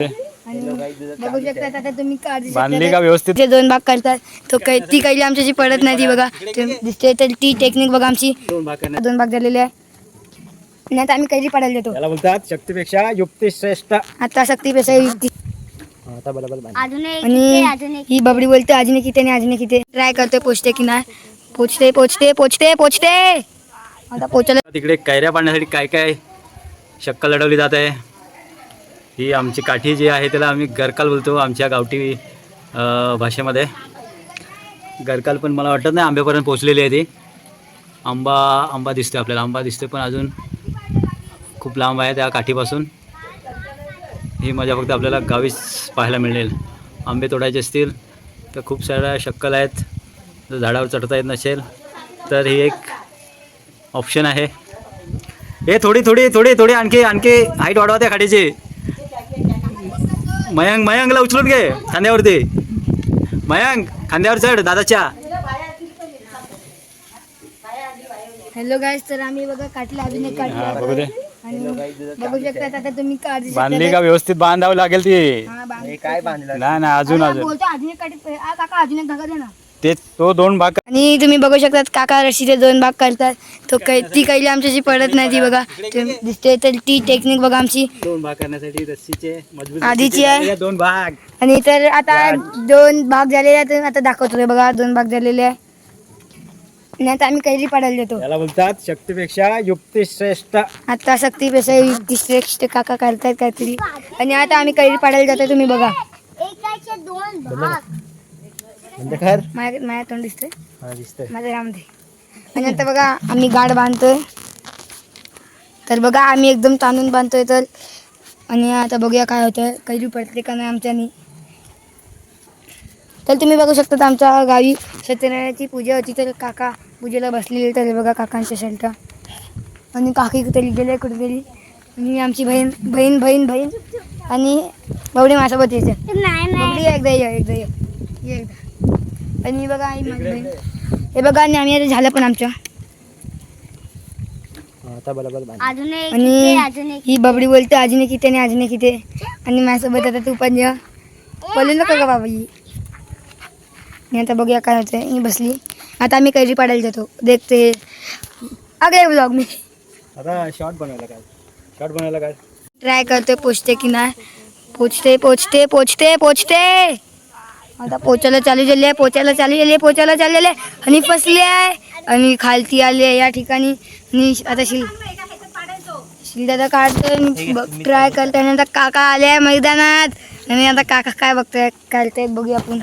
बघू शकतात आता तुम्ही काढू बांधली का व्यवस्थित? ते दोन भाग करतात तो कै ती कैली आमच्याशी पडत नाही ती बघा. दिसते तर ती टेक्निक बघा आमची. दोन भाग करण्यात दोन भाग झालेले आहे. नाही तर आम्ही कैली पडायला देतो. त्याला बोलतात शक्तीपेक्षा युक्ती श्रेष्ठ. आता सक्ती पेशा युक्ती आता बरोबर बांध. आणि ही बबडी बोलते अजून एक किती आणि अजून एक किती ट्राय करते पोचते की नाही. पोचते पोचते पोचते पोचते. आता पोचायला तिकडे कैऱ्या पाडण्यासाठी काय काय शक्कल लढवली जात. आहे ही आमची काठी जी आहे त्याला आम्ही गरकाल बोलतो आमच्या गावठी भाषेमध्ये. गरकाल पण मला वाटत नाही आंब्यापर्यंत पोचलेली आहे ती. आंबा आंबा दिसतोय आपल्याला. आंबा दिसतोय पण अजून खूप लांब आहे त्या काठीपासून. ही मजा फक्त आपल्याला गावीच पाहायला मिळेल. आंबे तोडायचे असतील तर खूप साऱ्या शक्कल आहेत. जर झाडावर चढता येत नसेल तर ही एक ऑप्शन आहे. हे थोडी थोडी थोडी थोडी आणखी आणखी हाईट वाढवा त्या खाडीची मयंक मयंकला उचलून घे खांद्यावरती. मयंक खांद्यावर चढ दादाच्या. हॅलो गाईज तर आम्ही बघा काटला अजून एक काटला बघू दे. आणि बघू शकतात आता तुम्ही काढू बांधली का व्यवस्थित बांधावं लागेल ती? हा, बांध. काय बांधलं? नाही नाही अजून अजून. बोलतो अजून एक काठी आ, काका अजून एक धागा दे ना. ते तो दोन भाग आणि तुम्ही बघू शकतात काका रशीचे दोन भाग करतात. तो कै ती कैली आमच्याशी पडत नाही ती बघा. तुम्ही दिसते तर ती टेक्निक बघा आमची. दोन भाग करण्यासाठी रस्सीचे मजबूत आधीची आहे. दोन भाग. आणि तर आता दोन भाग झालेले आहेत आता दाखवतोय बघा दोन भाग झालेले आहे. नाही तर आम्ही कैली पडायला देतो. त्याला बोलतात शक्तीपेक्षा युक्ती श्रेष्ठ आता सक्ती पेशा युक्ती श्रेष्ठ काका करतायत काहीतरी. आणि आता आम्ही कैली पाडायला जातो तुम्ही बघा. म्हणजे खर माझ्या माझ्या तोंड दिसतंय. हा दिसतंय. माझ्या रामदे आणि आता बघा आम्ही गाड बांधतोय. तर बघा आम्ही एकदम ताणून बांधतोय तर. आणि आता बघूया काय होतं कैली पडते का नाही आमच्यानी. तर तुम्ही बघू शकता आमच्या गावी सत्यनारायणाची पूजा होती. तर काका पूजेला बसलेले तर बघा काकांच्या शर्ट. आणि काकी कुठेतरी गेले कुठेतरी. आणि आमची बहीण बहीण बहीण बहीण. आणि बावडी माझ्यासोबत यायचे. एकदा ये एकदा. ये ये बघा आई माझी बहीण हे बघा आणि आम्ही आता झालं पण आमच्या आता बरोबर बाँध. आणि ही बबडी बोलते अजून किती आणि अजून किती आणि माझ्यासोबत आता तू पण ये. बोलू नको का बाबा ही आता बघूया काय होतंय. ही बसली. आता आम्ही कैरी पाडायला जातो. देखते अगले ब्लॉग मी. आता शॉर्ट बनवायला काय? शॉर्ट बनवायला काय? ट्राय करते पोचते की नाही? पोचते पोचते पोचते पोचते. आता पोचायला चालू झाली आहे पोचायला चालू झाली आहे पोचायला चालू झाली आहे. आणि फसली आहे. आणि खालती आली आहे या ठिकाणी. आणि आता शिल शिलदादा काढतोय. ट्राय करतोय. आणि आता काका आले आहे मैदानात. आणि आता काका काय बघतोय करतायत बघूया आपण.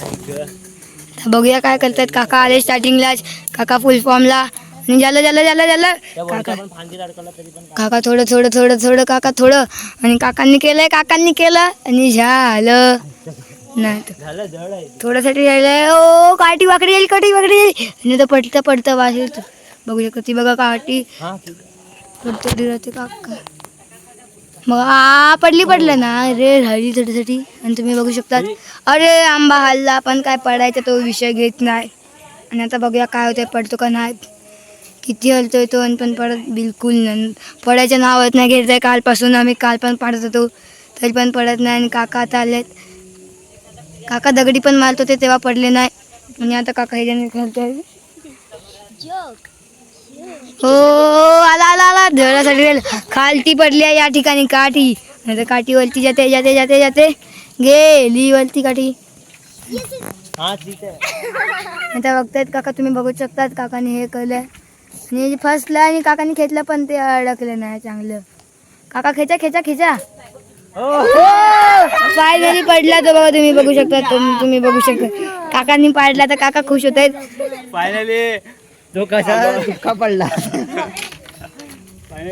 बघूया काय करतायत. काका आले स्टार्टिंगलाच काका फुल फॉर्मला आणि झालं झालं झालं झालं. काका काका थोडं थोडं थोडं थोडं काका थोडं. आणि काकांनी केलंय काकांनी केलं. आणि झालं. नाही तर. थोड्यासाठी राहिलंय. ओ काठी वाकडी येईल काठी वाकडी येईल. आणि आता पडतं पडतं वाजेल बघू शकतो ती बघा काठी. पडते राहते काका. मग आ पडली पडलं ना. अरे राहिली थोडीसाठी आणि तुम्ही बघू शकता. अरे आंबा हल्ला. पण काय पडायचा तो विषय घेत नाही. आणि आता बघूया काय होतंय पडतो का नाही. किती हलतोय तो आणि पण पडत बिलकुल नाही. पडायचं नाव होत नाही. घेत आहे कालपासून. आम्ही काल पण पाडत होतो. तरी पण पडत नाही. आणि काका आता आलेत. काका दगडी पण मारत होते तेव्हा पडले नाही. आणि आता काका ह्याच्याने खेळतोय. हो आला आला आला. धरासाठी खालती पडली आहे या ठिकाणी काठी. नाही तर काठी वरती जाते जाते जाते जाते. गेली वरती काठी. आता बघतायत काका तुम्ही बघू शकतात काकाने हे केलं आणि फसलं आणि काकाने खेचलं पण ते अडकलं नाही चांगलं. काका खेचा खेचा खेचा. फायनली पडला तो बघा तुम्ही बघू शकता तुम- तुम्ही बघू शकता. काकांनी पाडला तर काका खुश होत आहेत. फायनली तो कसा दुःखा पडला.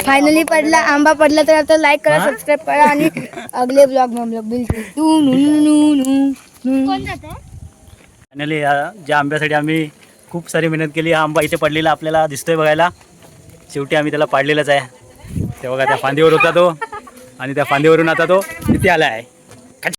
फायनली पडला आंबा पडला तर आता लाईक करा सबस्क्राईब करा आणि अगले ब्लॉग में हम लोग बिलकुल टू नू नू नू नू. फायनली ज्या आंब्यासाठी आम्ही खूप सारी मेहनत केली हा आंबा इथे पडलेला आपल्याला दिसतोय बघायला. शेवटी आम्ही त्याला पाडलेलाच आहे. ते बघा त्या फांदीवर होता तो. आणि त्या फांदीवरून आता तो इथे आला आहे